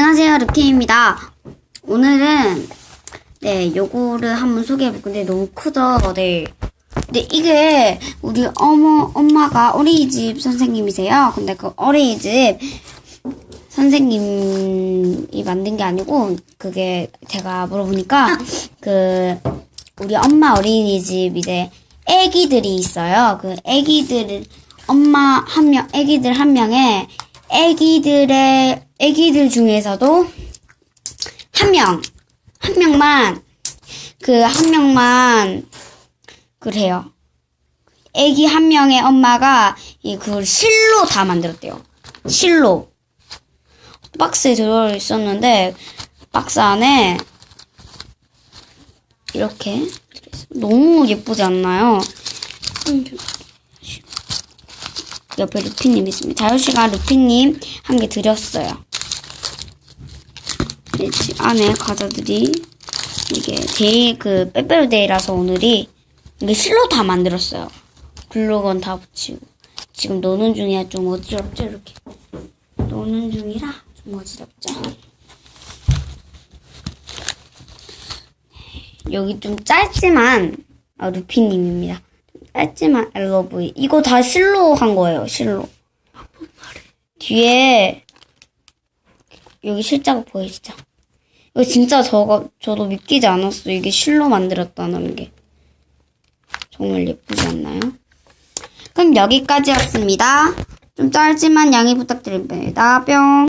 안녕하세요, 루키입니다. 오늘은 네 요거를 한번 소개해볼 건데 너무 크죠, 네. 근데 이게 우리 어머 엄마가 어린이집 선생님이세요. 근데 그 어린이집 선생님이 만든 게 아니고 그게 제가 물어보니까 그 우리 엄마 어린이집 이제 애기들이 있어요. 그 애기들 엄마 한 명, 애기들 한 명에 애기들의 애기들 중에서도 한 명, 한 명만 그 한 명만 그래요. 애기 한 명의 엄마가 이그 실로 다 만들었대요. 실로. 박스에 들어 있었는데 박스 안에 이렇게. 너무 예쁘지 않나요? 옆에 루피님 있습니다. 자유시간 루피님 한 개 드렸어요. 네, 지- 안에 과자들이 이게 데이 그 빼빼로 데이라서 오늘이 이게 실로 다 만들었어요. 글루건 다 붙이고 지금 노는 중이야 좀 어지럽죠 이렇게 노는 중이라 좀 어지럽죠. 여기 좀 짧지만 아, 루피님입니다. 짧지만 LOV 이거 다 실로 한 거예요 실로. 뒤에 여기 실자국 보이시죠? 이거 진짜 저거 저도 믿기지 않았어. 이게 실로 만들었다는 게 정말 예쁘지 않나요? 그럼 여기까지였습니다. 좀 짧지만 양해 부탁드립니다. 뿅.